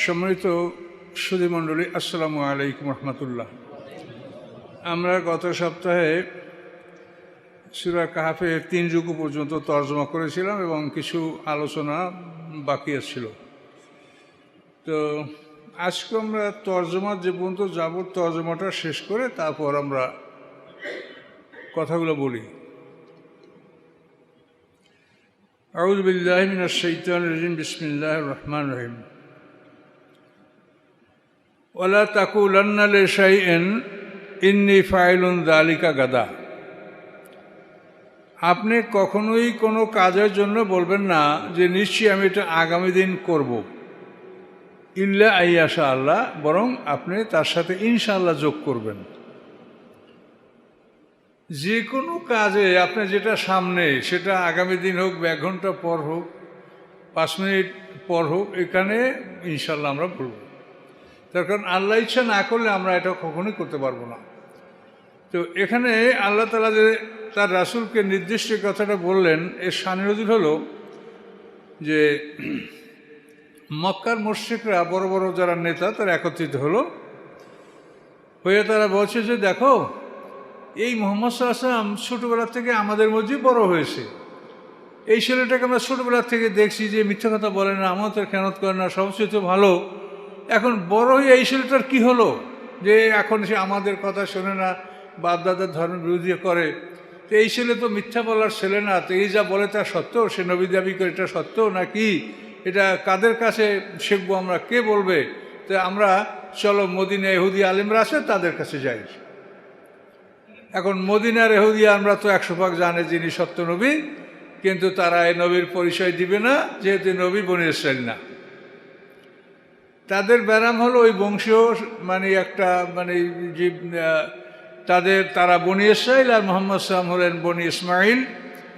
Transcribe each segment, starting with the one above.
সম্মানিত সুধীমণ্ডলী আসসালামু আলাইকুম রহমতুল্লাহ। আমরা গত সপ্তাহে সুরা কাহাফের তিন যুগ পর্যন্ত তর্জমা করেছিলাম এবং কিছু আলোচনা বাকি ছিল তো আজকে আমরা তর্জমা যে পর্যন্ত যাব, তর্জমাটা শেষ করে তারপর আমরা কথাগুলো বলি। আউজ বিল্লাহ মিনাশ শাইতানির রাজিম, বিসমিল্লাহির রহমানির রহিম। ওলা তাকুলান্না লিশাইইন ইন্নী ফাইলুন দালিকা গাদা। আপনি কখনোই কোনো কাজের জন্য বলবেন না যে নিশ্চয়ই আমি এটা আগামী দিন করব। ইল্লা আইয়াশা আল্লাহ, বরং আপনি তার সাথে ইনশাআল্লাহ যোগ করবেন। যে কোনো কাজে আপনার যেটা সামনে, সেটা আগামী দিন হোক, এক ঘণ্টা পর হোক, পাঁচ মিনিট পর হোক, এখানে ইনশাল্লাহ আমরা বলব। তার কারণ আল্লাহ ইচ্ছা না করলে আমরা এটা কখনোই করতে পারব না। তো এখানে আল্লাহ তালা যে তার রাসুলকে নির্দিষ্ট কথাটা বললেন, এর সানিরজির হলো যে মক্কার মুশ্রিকরা বড় বড় যারা নেতা তারা একত্রিত হলো। হয়ে তারা বলছে যে, দেখো, এই মোহাম্মদ সাল্লাম ছোটোবেলা থেকে আমাদের মধ্যেই বড় হয়েছে। এই ছেলেটাকে আমরা ছোটোবেলা থেকে দেখছি যে মিথ্যা কথা বলে না, আমাদের খেয়ানত করে না, সবচেয়ে ভালো। এখন বড় হয়ে এই ছেলেটার কী হলো? যে এখন সে আমাদের কথা শোনে না, বাপদাদার ধর্ম বিরোধী করে, তো এই ছেলে তো মিথ্যা বলার ছেলে না, তো এই যা বলে তা সত্য সে নবী দাবি করে, এটা সত্য না কি এটা কাদের কাছে শিখব আমরা? কে বলবে? তো আমরা, চলো মদিনা এহুদি আলিমরা আছে, তাদের কাছে যাই। এখন মদিনার এহুদি আমরা তো একশো ভাগ জানে যিনি সত্য নবী, কিন্তু তারা এই নবীর পরিচয় দিবে না, যেহেতু নবী বনে না। তাদের ব্যারাম হলো ওই বংশীয় মানে একটা মানে যে তাদের, তারা বনি ইসরায়েল আর মোহাম্মদ সালাম হলেন বনি ইসমাইল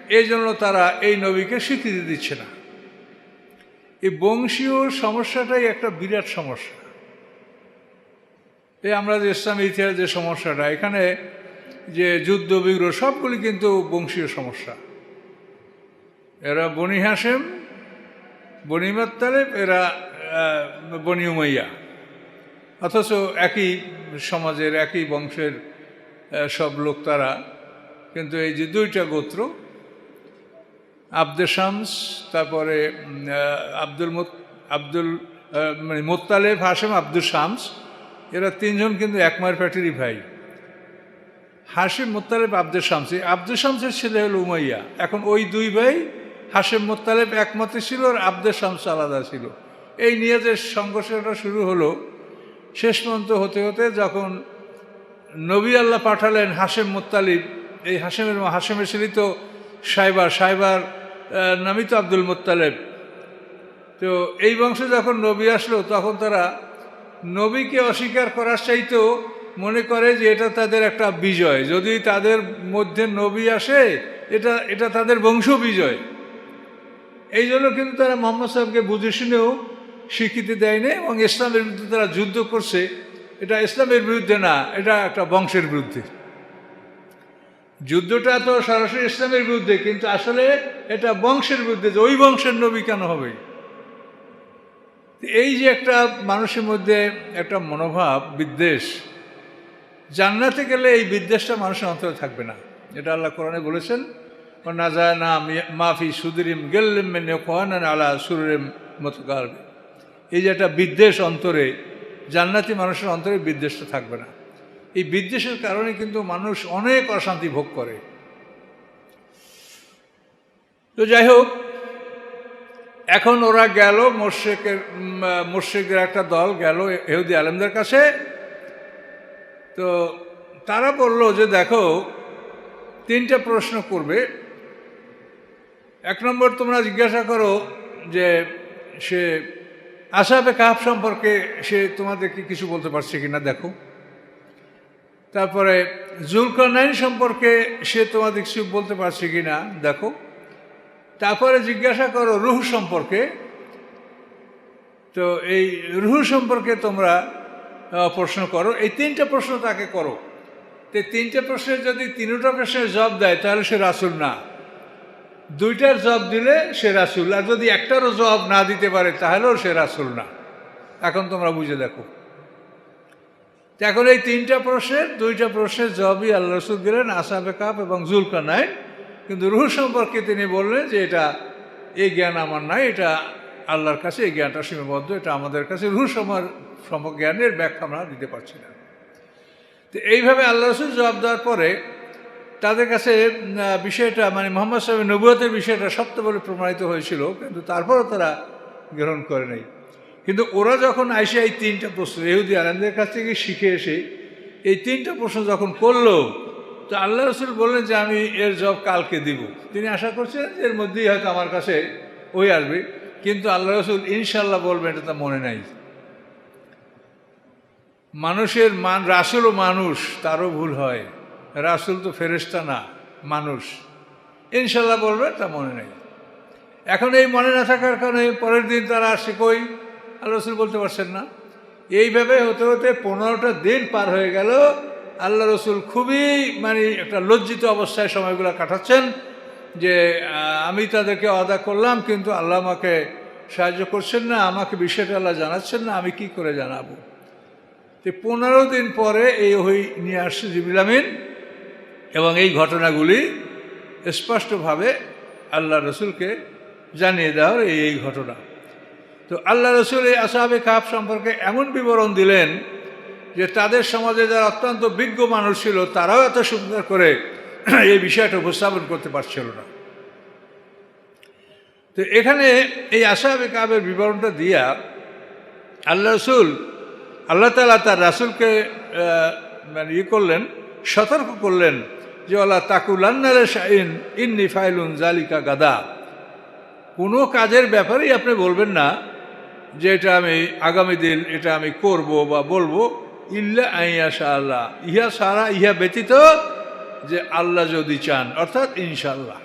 এই জন্য তারা এই নবীকে স্বীকৃতি দিচ্ছে না। এই বংশীয় সমস্যাটাই একটা বিরাট সমস্যা। এই আমরা যে ইসলামী ইতিহাস যে সমস্যাটা, এখানে যে যুদ্ধ, বিগ্রহ, সবগুলি কিন্তু বংশীয় সমস্যা। এরা বনি হাসেম বনি মাত্তালেব, এরা বনি উমাইয়া। অথচ একই সমাজের, একই বংশের সব লোক তারা। কিন্তু এই যে দুইটা গোত্র আব্দে শামস, তারপরে আব্দুল আব্দুল মানে মোত্তালেব হাসেম আব্দুল শামস, এরা তিনজন কিন্তু এক মায়ের প্যাটেরই ভাই। হাসিম মোত্তালেব, আব্দুল শামসি। আব্দুল শামসের ছেলে হলো উমাইয়া। এখন ওই দুই ভাই হাসেম মোত্তালেব একমাত্র ছিল আর আব্দুল শামস আলাদা ছিল। এই নিয়ে যে সংঘর্ষটা শুরু হলো শেষ পর্যন্ত হতে হতে যখন নবী আল্লাহ পাঠালেন হাসেম মোত্তালিব এই হাসেমের হাসেমের ছেলে তো সাইবার সাইবার নামই তো আব্দুল মোত্তালেব তো এই বংশে যখন নবী আসলো, তখন তারা নবীকে অস্বীকার করার চাইতেও মনে করে যে এটা তাদের একটা বিজয়। যদি তাদের মধ্যে নবী আসে, এটা এটা তাদের বংশ বিজয়। এই জন্য কিন্তু তারা মোহাম্মদ সাহেবকে বুঝে শুনেও স্বীকৃতি দেয়নি এবং ইসলামের বিরুদ্ধে তারা যুদ্ধ করছে। এটা ইসলামের বিরুদ্ধে না, এটা একটা বংশের বিরুদ্ধে। যুদ্ধটা তো সরাসরি ইসলামের বিরুদ্ধে, কিন্তু আসলে এটা বংশের বিরুদ্ধে যে ওই বংশের নবী কেন হবে? এই যে একটা মানুষের মধ্যে একটা মনোভাব, বিদ্বেষ, জান্নাতে গেলে এই বিদ্বেষটা মানুষের অন্তরে থাকবে না। এটা আল্লাহ কোরআনে বলেছেন না যায় না মাফি সুদরিম গেল্লিম আলা সুরেম মতো এই যে একটা বিদ্বেষ অন্তরে, জান্নাতি মানুষের অন্তরে বিদ্বেষটা থাকবে না। এই বিদ্বেষের কারণে কিন্তু মানুষ অনেক অশান্তি ভোগ করে। তো যাই হোক, এখন ওরা গেল মোর্শেকের মোর্শেকের একটা দল গেল এহুদি আলমদের কাছে। তো তারা বলল যে, দেখো, তিনটা প্রশ্ন করবে। এক নম্বর তোমরা জিজ্ঞাসা করো যে, সে আসাবে কাহাব সম্পর্কে সে তোমাদেরকে কিছু বলতে পারছে কিনা, দেখো। তারপরে জুলকানাইন সম্পর্কে সে তোমাদের কিছু বলতে পারছে কিনা, দেখো। তারপরে জিজ্ঞাসা করো রুহ সম্পর্কে। তো এই রুহ সম্পর্কে তোমরা প্রশ্ন করো। এই তিনটা প্রশ্ন তাকে করো। তো তিনটে প্রশ্নের যদি তিনটা প্রশ্নের জবাব দেয়, তাহলে সে রাসুল না। দুইটার জবাব দিলে সে রাসুল। আর যদি একটারও জবাব না দিতে পারে, তাহলেও সে রাসুল না। এখন তোমরা বুঝে দেখো। এখন এই তিনটা প্রশ্নের, দুইটা প্রশ্নের জবাবই আল্লাহ রসুল দিলেন, আসাবে কাপ এবং জুলকা নাই কিন্তু রুহ সম্পর্কে তিনি বললেন যে এটা, এই জ্ঞান আমার নাই, এটা আল্লাহর কাছে, এই জ্ঞানটা সীমাবদ্ধ, এটা আমাদের কাছে। রুহ সম জ্ঞানের ব্যাখ্যা আমরা দিতে পারছি না। তো এইভাবে আল্লাহ রসুল জবাব দেওয়ার পরে তাদের কাছে বিষয়টা মানে মোহাম্মদ সাহেবের নবুয়তের বিষয়টা সত্য বলে প্রমাণিত হয়েছিল, কিন্তু তারপরও তারা গ্রহণ করে নেই। কিন্তু ওরা যখন আইসে এই তিনটা প্রশ্ন, ইহুদি আনন্দের কাছ থেকে শিখে এসে এই তিনটা প্রশ্ন যখন করল, তো আল্লাহ রসুল বললেন যে, আমি এর জব কালকে দিব। তিনি আশা করছিলেন যে এর মধ্যেই হয়তো আমার কাছে ওই আসবে, কিন্তু আল্লাহ রসুল ইনশাল্লাহ বলবেন, এটা তা মনে নাই। মানুষের মান রাসুলও মানুষ, তারও ভুল হয়। রাসুল তো ফেরেস্তা না, মানুষ। ইনশাল্লাহ বলবে, তা মনে নেই। এখন এই মনে না থাকার কারণে পরের দিন তারা আসছে কই? আল্লাহ রসুল বলতে পারছেন না। এইভাবে হতে হতে পনেরোটা দিন পার হয়ে গেল। আল্লাহ রসুল খুবই মানে একটা লজ্জিত অবস্থায় সময়গুলো কাটাচ্ছেন যে আমি তাদেরকে অদা করলাম, কিন্তু আল্লাহ আমাকে সাহায্য করছেন না, আমাকে বিষয়টা আল্লাহ জানাচ্ছেন না, আমি কি করে জানাব? তো পনেরো দিন পরে এই ওই নিয়ে আসছে জিবিল আমিন। এবং এই ঘটনাগুলি স্পষ্টভাবে আল্লাহ রসুলকে জানিয়ে দেওয়ার এই এই ঘটনা। তো আল্লাহ রসুল এই আসাবে কাপ সম্পর্কে এমন বিবরণ দিলেন যে তাদের সমাজে যারা অত্যন্ত বিজ্ঞ মানুষ ছিল, তারাও এত সুন্দর করে এই বিষয়টা উপস্থাপন করতে পারছিল না। তো এখানে এই আসাবে কাবের বিবরণটা দিয়া আল্লাহ রসুল, আল্লাহ তালা তার রাসুলকে মানে ইয়ে করলেন, সতর্ক করলেন যে আল্লাহ তাকুলান্নারে শাহিন ইন্নি ফাইলুন জালিকা গাদা। কোনো কাজের ব্যাপারেই আপনি বলবেন না যে এটা আমি আগামী দিন এটা আমি করব বা বলব। ইল্লা আইয়া শাহ আল্লাহ। ইহা সারা, ইহা ব্যতীত যে আল্লাহ যদি চান, অর্থাৎ ইনশাল্লাহ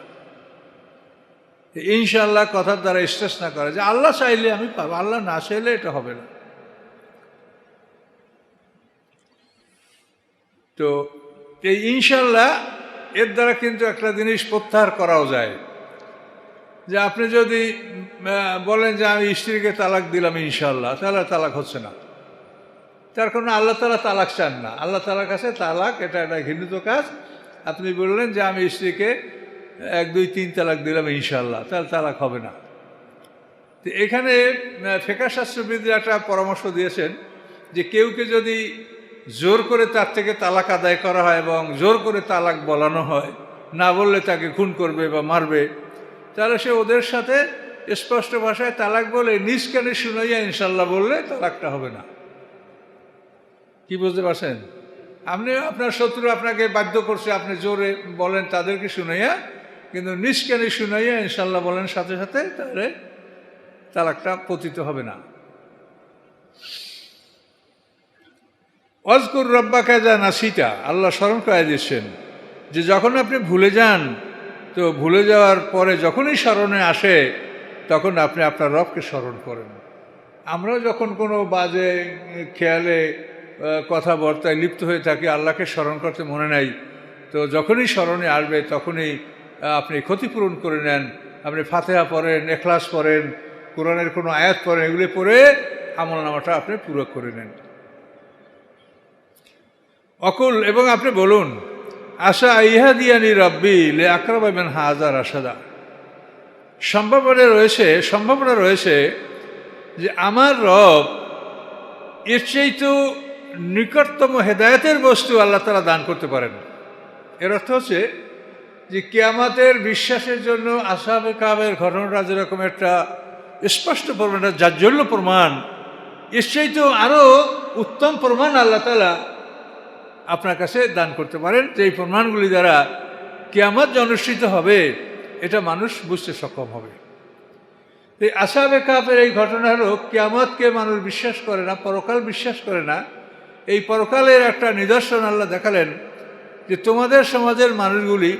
ইনশাল্লাহ কথার দ্বারা না করে যে আল্লাহ চাইলে আমি পাবো, আল্লাহ না চাইলে এটা হবে না। তো এই ইনশাল্লাহ এর দ্বারা কিন্তু একটা জিনিস প্রত্যাহার করাও যায়। যে আপনি যদি বলেন যে আমি স্ত্রীকে তালাক দিলাম ইনশাল্লাহ, তাহলে তালাক হচ্ছে না। তার কারণে আল্লাহ তালা তালাক চান না। আল্লাহ তালার কাছে তালাক, এটা একটা ঘৃণিত কাজ। আপনি বললেন যে আমি স্ত্রীকে এক, দুই, তিন তালাক দিলাম ইনশাল্লাহ, তাহলে তালাক হবে না। তো এখানে ফেকা শাস্ত্রবিদরা একটা পরামর্শ দিয়েছেন যে কেউকে যদি জোর করে তার থেকে তালাক আদায় করা হয় এবং জোর করে তালাক বলানো হয়। না বললে তাকে খুন করবে বা মারবে। তাহলে সে ওদের সাথে স্পষ্ট ভাষায় তালাক বলে নিজ কানে শুনাইয়া ইনশাল্লাহ বললে তালাকটা হবে না। কি বুঝতে পারছেন? আপনি, আপনার শত্রু আপনাকে বাধ্য করছে, আপনি জোরে বলেন তাদেরকে শুনাইয়া, কিন্তু নিজ কানে শুনাইয়া ইনশাল্লাহ বলেন সাথে সাথে তাহলে তালাকটা পতিত হবে না। অজকুর রব্বা যা নাসিটা আল্লাহ স্মরণ করে দিচ্ছেন যে যখন আপনি ভুলে যান, তো ভুলে যাওয়ার পরে যখনই স্মরণে আসে, তখন আপনি আপনার রবকে স্মরণ করেন। আমরা যখন কোনো বাজে খেয়ালে কথাবার্তায় লিপ্ত হয়ে থাকি, আল্লাহকে স্মরণ করতে মনে নাই, তো যখনই স্মরণে আসবে, তখনই আপনি ক্ষতিপূরণ করে নেন। আপনি ফাতেহা পড়েন, এখলাস পড়েন, কোরআনের কোনো আয়াত পড়েন, এগুলি পড়ে আমল নামাটা আপনি পুরো করে নেন। অকুল, এবং আপনি বলুন, আশা ইহা দিয়ানি রব্বি লে আকরাবেন হাজার আসাদা সম্ভাবনা রয়েছে সম্ভাবনা রয়েছে যে আমার রব এর তো নিকটতম হেদায়তের বস্তু আল্লাহ তারা দান করতে পারেন। এর অর্থ হচ্ছে যে কেয়ামাতের বিশ্বাসের জন্য আসাবে কাবের ঘটনাটা যেরকম একটা স্পষ্ট প্রমাণ একটা জাজ্জল্য প্রমাণ, এর তো আরও উত্তম প্রমাণ আল্লাহ তালা আপনার কাছে দান করতে পারেন। যে এই প্রমাণগুলি দ্বারা কেয়ামত অনুষ্ঠিত হবে, এটা মানুষ বুঝতে সক্ষম হবে। এই আসাবে কাপের এই ঘটনা হলো, কেয়ামতকে মানুষ বিশ্বাস করে না, পরকাল বিশ্বাস করে না। এই পরকালের একটা নিদর্শন আল্লাহ দেখালেন যে তোমাদের সমাজের মানুষগুলি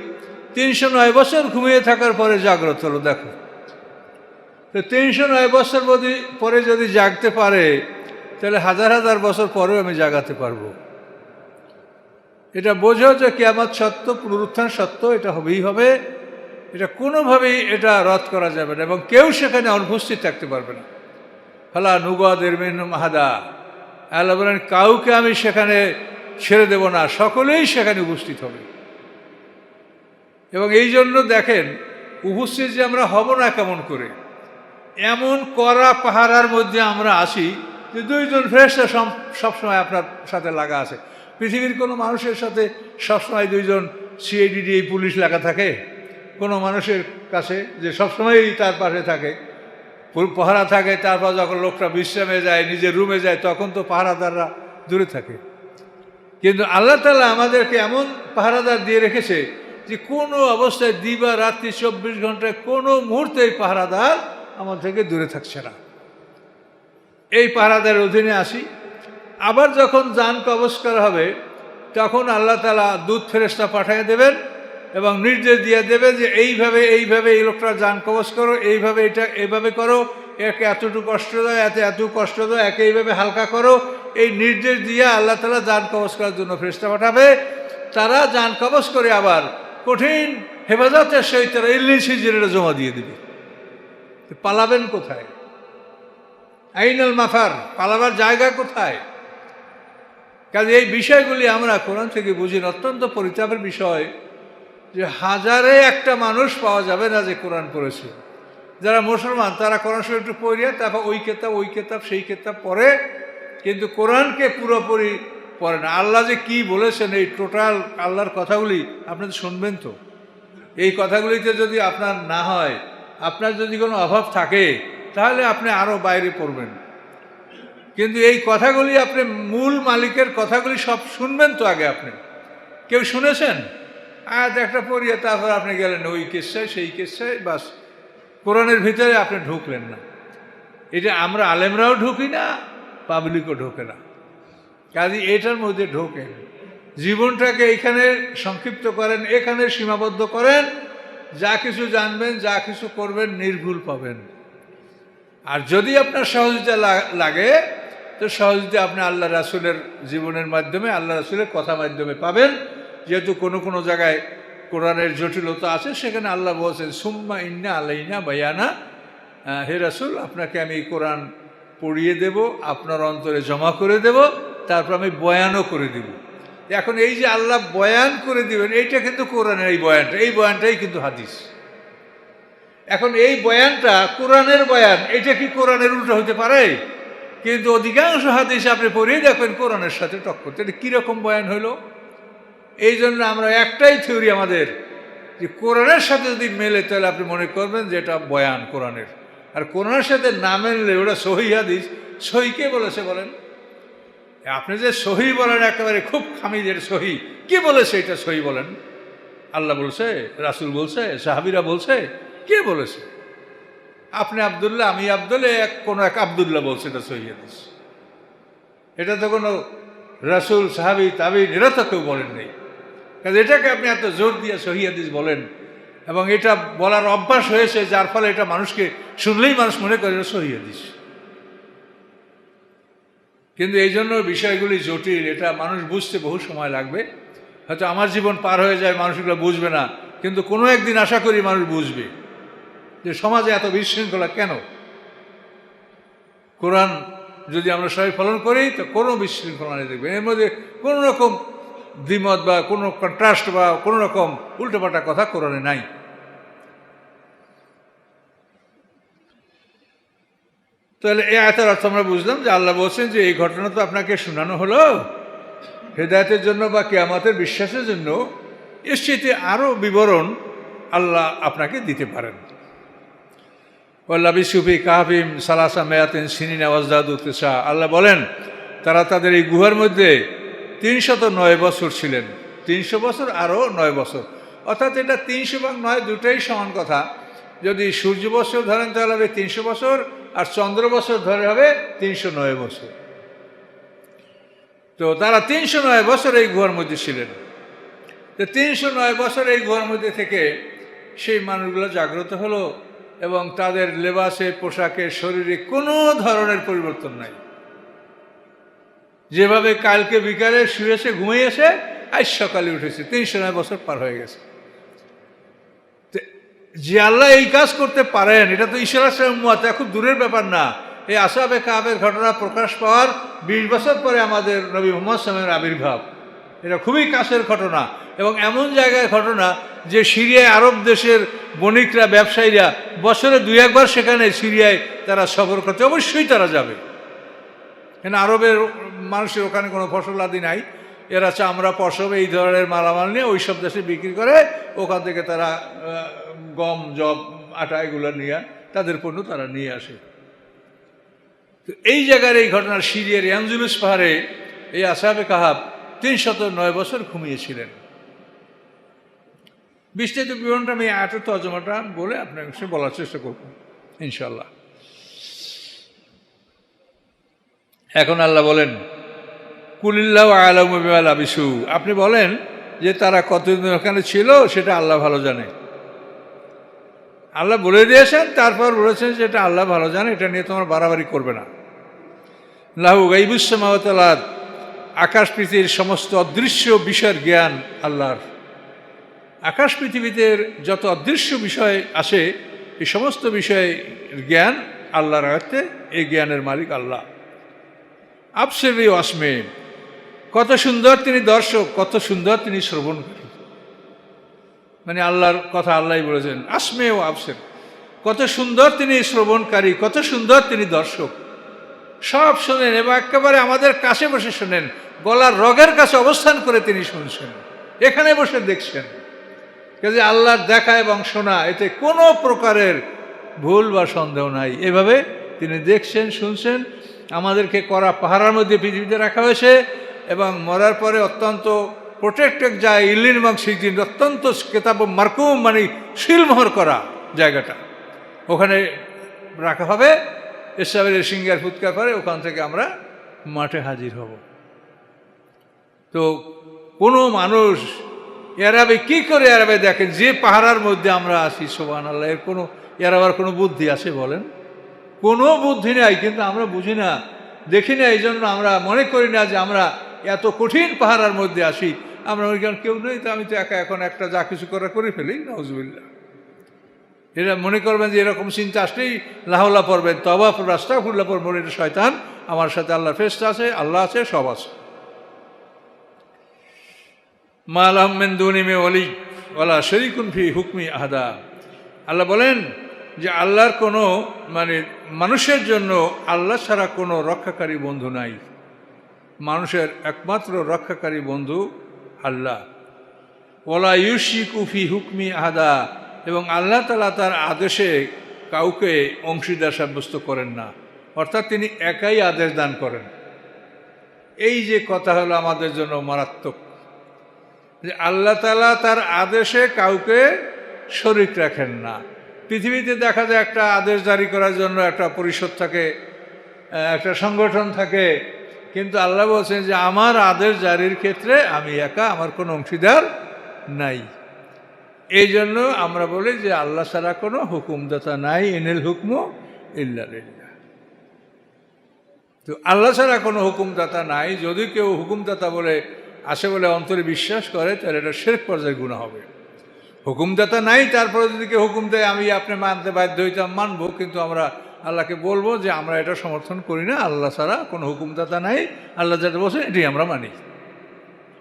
তিনশো নয় বছর ঘুমিয়ে থাকার পরে জাগ্রত হলো, দেখো। তো তিনশো নয় বছর পরে যদি জাগতে পারে, তাহলে হাজার হাজার বছর পরেও আমি জাগাতে পারব। এটা বোঝো যে কেয়ামত সত্য, পুনরুত্থান সত্য, এটা হবেই হবে। এটা কোনোভাবেই এটা রদ করা যাবে না এবং কেউ সেখানে অনুপস্থিত থাকতে পারবে না। ফালা নুগাদের মেন মাহাদা। আল্লাহ বলেন, কাউকে আমি সেখানে ছেড়ে দেব না, সকলেই সেখানে উপস্থিত হবে। এবং এই জন্য দেখেন, উপস্থিত যে আমরা হব না কেমন করে। এমন করা পাহারার মধ্যে আমরা আসি যে দুইজন ফ্রেশটা সবসময় আপনার সাথে লাগা আছে। পৃথিবীর কোনো মানুষের সাথে সবসময় দুইজন সিআইডিডি পুলিশ লাগা থাকে? কোনো মানুষের কাছে যে সবসময়ই তার পাশে থাকে পাহারা থাকে, তারপর যখন লোকটা বিশ্রামে যায়, নিজের রুমে যায়, তখন তো পাহারাদাররা দূরে থাকে। কিন্তু আল্লাহ তালা আমাদেরকে এমন পাহারাদার দিয়ে রেখেছে যে কোনো অবস্থায় দিবা রাত্রি চব্বিশ ঘন্টায় কোনো মুহূর্তেই পাহারাদার আমার থেকে দূরে থাকছে না। এই পাহারাদার অধীনে আসি আবার যখন যান কবচ করা হবে, তখন আল্লাহ তালা দুধ ফেরেস্তা পাঠিয়ে দেবেন এবং নির্দেশ দিয়ে দেবেন যে এইভাবে এইভাবে এই লোকটা যান কবচ করো, এইভাবে এটা, এইভাবে করো, একে এতটুকু কষ্ট দাও, এত এত কষ্ট দাও, একে এইভাবে হালকা করো। এই নির্দেশ দিয়ে আল্লাহ তালা যান কবচ করার জন্য ফেরেস্তা পাঠাবে। তারা যান কবচ করে আবার কঠিন হেফাজতের সহিত তারা ইল্লিশ হিজড়িটা জমা দিয়ে দিবে। পালাবেন কোথায়? আইনাল মাফার, পালাবার জায়গা কোথায়? কাজে এই বিষয়গুলি আমরা কোরআন থেকে বুঝি অত্যন্ত পরিতাপের বিষয় যে হাজারে একটা মানুষ পাওয়া যাবে না যে কোরআন পড়েছে। যারা মুসলমান, তারা কোরআন শরীফ একটু পড়িয়া, তারপর ওই কেতাব ওই কেতাব, সেই কেতাব পড়ে, কিন্তু কোরআনকে পুরোপুরি পড়ে না। আল্লাহ যে কি বলেছেন, এই টোটাল আল্লাহর কথাগুলি আপনি তো শুনবেন তো। এই কথাগুলিতে যদি আপনার না হয়, আপনার যদি কোনো অভাব থাকে, তাহলে আপনি আরও বাইরে পড়বেন। কিন্তু এই কথাগুলি আপনি মূল মালিকের কথাগুলি সব শুনবেন তো আগে আপনি। কেউ শুনেছেন? আয়াত একটা পড়িয়ে তারপর আপনি গেলেন ওই কেসায় সেই কেসায় বাস। কোরআনের ভিতরে আপনি ঢুকলেন না। এটা আমরা আলেমরাও ঢুকি না, পাবলিকও ঢোকে না। কাজে এটার মধ্যে ঢোকেন। জীবনটাকে এখানে সংক্ষিপ্ত করেন, এখানে সীমাবদ্ধ করেন। যা কিছু জানবেন, যা কিছু করবেন, নির্ভুল পাবেন। আর যদি আপনার সহযোগিতা লাগে তো সহযোগিতা আপনি আল্লাহ রাসুলের জীবনের মাধ্যমে, আল্লাহ রাসুলের কথা মাধ্যমে পাবেন। যেহেতু কোনো কোনো জায়গায় কোরআনের জটিলতা আছে, সেখানে আল্লাহ বলছেন, সুম্মা ইন্না আলাইনা বায়ানা। হে রাসুল, আপনাকে আমি কোরআন পড়িয়ে দেব, আপনার অন্তরে জমা করে দেব, তারপর আমি বয়ানও করে দেব। এখন এই যে আল্লাহ বয়ান করে দিবেন, এইটা কিন্তু কোরআনের এই বয়ানটা, এই বয়ানটাই কিন্তু হাদিস। এখন এই বয়ানটা কোরআনের বয়ান, এটা কি কোরআনের উল্টো হতে পারে? কিন্তু অধিকাংশ হাদিস আপনি পড়েই দেখবেন কোরআনের সাথে টক্কর। এটা কীরকম বয়ান হলো? এই জন্য আমরা একটাই থিওরি আমাদের, যে কোরআনের সাথে যদি মেলে, তাহলে আপনি মনে করবেন যে এটা বয়ান কোরআনের। আর কোরআনের সাথে না মেললে ওটা সহি হাদিস। সহি কে বলেছে বলেন? আপনি যে সহি বলেন, একেবারে খুব খামিদের সহি। কে বলেছে এটা সহি বলেন? আল্লাহ বলছে, রাসুল বলছে, সাহাবিরা বলছে, কে বলেছে? আপনি আবদুল্লাহ, আমি আবদুল্লাহ এক কোনো এক আবদুল্লাহ বলছে এটা সহি এটা তো কোনো রাসুল, সাহাবি তাবি এরা তো কেউ বলেন নেই। কাজে এটাকে আপনি এত জোর দিয়ে সহি হাদিস বলেন, এবং এটা বলার অভ্যাস হয়েছে, যার ফলে এটা মানুষকে শুনলেই মানুষ মনে করে এটা সহি হাদিস। কিন্তু এই জন্য বিষয়গুলি জটিল, এটা মানুষ বুঝতে বহু সময় লাগবে। হয়তো আমার জীবন পার হয়ে যায়, মানুষগুলো বুঝবে না, কিন্তু কোনো একদিন আশা করি মানুষ বুঝবে। যে সমাজে এত বিশৃঙ্খলা কেন? কোরআন যদি আমরা সবাই পালন করি, তো কোনো বিশৃঙ্খলা নেই দেখবেন। এর মধ্যে কোনো রকম দ্বিমত বা কোনো কন্ট্রাস্ট বা কোনো রকম উল্টোপাল্টা কথা কোরআনে নাই। তাহলে এই আয়তার অর্থ আমরা বুঝলাম যে আল্লাহ বলছেন যে এই ঘটনা তো আপনাকে শোনানো হলো। হেদায়তের জন্য বা কেয়ামতের বিশ্বাসের জন্য এর চেয়ে আরও বিবরণ আল্লাহ আপনাকে দিতে পারেন। ওল্লাবি সুফি কাহাবিম সালাসা মেয়াতিন সিনিন ওয়াজদাদুতেসা আল্লাহ বলেন, তারা তাদের এই গুহার মধ্যে তিনশত নয় বছর ছিলেন। তিনশো বছর আরও নয় বছর। অর্থাৎ এটা তিনশো ভাগ নয় দুটোই সমান কথা। যদি সূর্য বছর ধরেন তাহলে হবে তিনশো বছর, আর চন্দ্র বছর ধরে হবে তিনশো নয় বছর। তো তারা তিনশো নয় বছর এই গুহার মধ্যে ছিলেন। তো তিনশো নয় বছর এই গুহার মধ্যে থেকে সেই মানুষগুলো জাগ্রত হলো এবং তাদের লেবাসে, পোশাকে, শরীরে কোনো ধরনের পরিবর্তন নাই। যেভাবে কালকে বিকালে শুয়েছে ঘুমিয়েছে আজ সকালে উঠেছে, তিনশো নয় বছর পার হয়ে গেছে। যে আল্লাহ এই কাজ করতে পারেন, এটা তো ঈশ্বর মত খুব দূরের ব্যাপার না। এই আসাবে কাবের ঘটনা প্রকাশ পাওয়ার বিশ বছর পরে আমাদের নবী মোহাম্মদ সালামের আবির্ভাব। এটা খুবই কাছের ঘটনা এবং এমন জায়গায় ঘটনা যে সিরিয়ায় আরব দেশের বণিকরা, ব্যবসায়ীরা বছরে দুই একবার সেখানে সিরিয়ায় তারা সফর করতে, অবশ্যই তারা যাবে। কেন আরবের মানুষের ওখানে কোনো ফসল আদি নাই, এরা চামড়া, পশম, এই ধরনের মালামাল নিয়ে ওই সব দেশে বিক্রি করে, ওখান থেকে তারা গম জব আটা এগুলো নিয়ে, তাদের পণ্য তারা নিয়ে আসে। তো এই জায়গার এই ঘটনা সিরিয়ার ইয়ানজুলুস পাহাড়ে, এই আসাবে কাহাব তিনশত নয় বছর ঘুমিয়েছিলেন। বিস্তারিত বিবরণটা আমি আট তর্জমাটা বলে আপনার কাছে বলার চেষ্টা করব ইনশাল্লাহ এখন আল্লাহ বলেন, কুলিল্লাহ আলম আবিসু আপনি বলেন যে তারা কতদিন ওখানে ছিল সেটা আল্লাহ ভালো জানে। আল্লাহ বলে দিয়েছেন, তারপর বলেছেন যে এটা আল্লাহ ভালো জানে, এটা নিয়ে তোমার বাড়াবাড়ি করবে না। লাহু গাইবুসামাওয়াতালাদ আকাশ পৃথিবীর সমস্ত অদৃশ্য বিষয়ের জ্ঞান আল্লাহর। আকাশ পৃথিবীতে যত অদৃশ্য বিষয় আসে এই সমস্ত বিষয়ে জ্ঞান আল্লাহর আয়ত্তে, এই জ্ঞানের মালিক আল্লাহ। আফসেবি অসমে কত সুন্দর তিনি দর্শক, কত সুন্দর তিনি শ্রবণকারী। মানে আল্লাহর কথা আল্লাহ বলেছেন, আসমে ও আফসের কত সুন্দর তিনি শ্রবণকারী, কত সুন্দর তিনি দর্শক। সব শোনেন এবং একেবারে আমাদের কাছে বসে শোনেন গলার রগের কাছে অবস্থান করে তিনি শুনছেন। এখানে বসে দেখছেন। কাজে আল্লাহর দেখা এবং শোনা, এতে কোনো প্রকারের ভুল বা সন্দেহ নাই। এভাবে তিনি দেখছেন, শুনছেন, আমাদেরকে করা পাহারার মধ্যে পৃথিবীতে রাখা হয়েছে এবং মরার পরে অত্যন্ত প্রোটেক্টেড যায়, ইল্লিন এবং সিজিন অত্যন্ত কেতাব মার্কুম মানে শিলমোহর করা জায়গাটা। ওখানে রাখা হবে এসবের সিঙ্গার ফুৎকার করে ওখান থেকে আমরা মাঠে হাজির হব। তো কোনো মানুষ এরাবে কি করে এরাবে দেখেন, যে পাহারার মধ্যে আমরা আসি সোবান আল্লাহ এর কোনো এরাবার কোনো বুদ্ধি আছে বলেন? কোনো বুদ্ধি নাই, কিন্তু আমরা বুঝি না, দেখি না এই জন্য আমরা মনে করি না যে আমরা এত কঠিন পাহারার মধ্যে আসি আমরা ওইখানে কেউ নেই, তো আমি তো একা এখন একটা যা কিছু করা করে ফেলি নজবিল্লা এরা মনে করবেন যে এরকম চিন্তা আসলেই লাহল্লা পড়বেন তবা রাস্তা খুল্লা পড়বেন এটা শয়তান, আমার সাথে আল্লাহর ফেস্ট আছে, আল্লাহ আছে, সব আছে। অলি ওলা হুকমি আহাদা। আল্লাহ বলেন যে আল্লাহর কোনো মানে মানুষের জন্য আল্লাহ ছাড়া কোনো রক্ষাকারী বন্ধু নাই। মানুষের একমাত্র রক্ষাকারী বন্ধু আল্লাহ। ওলা ইউসি কুফি হুকমি আহাদা, এবং আল্লাহ তালা তার আদেশে কাউকে অংশীদার সাব্যস্ত করেন না, অর্থাৎ তিনি একাই আদেশ দান করেন। এই যে কথা হলো আমাদের জন্য মারাত্মক। যে আল্লাহ তালা তার আদেশে কাউকে শরিক রাখেন না। পৃথিবীতে দেখা যায় একটা আদেশ জারি করার জন্য একটা পরিষদ থাকে একটা সংগঠন থাকে, কিন্তু আল্লাহ বলছেন যে আমার আদেশ জারির ক্ষেত্রে আমি একা, আমার কোনো অংশীদার নাই। এই জন্য আমরা বলি যে আল্লাহ ছাড়া কোনো হুকুমদাতা নাই এনেল হুকম ইল্লা তো আল্লাহ ছাড়া কোনো হুকুমদাতা নাই, যদি কেউ হুকুমদাতা বলে আসে বলে অন্তরে বিশ্বাস করে, তাহলে এটা শেখ পর্যায়ে গুণা হবে। হুকুমদাতা নাই, তারপরে যদি কেউ হুকুম দেয়, আমি আপনি মানতে বাধ্য হইতাম, মানবো, কিন্তু আমরা আল্লাহকে বলব যে আমরা এটা সমর্থন করি না, আল্লাহ ছাড়া কোনো হুকুমদাতা নাই, আল্লাহ যাতে বলছেন এটি আমরা মানি।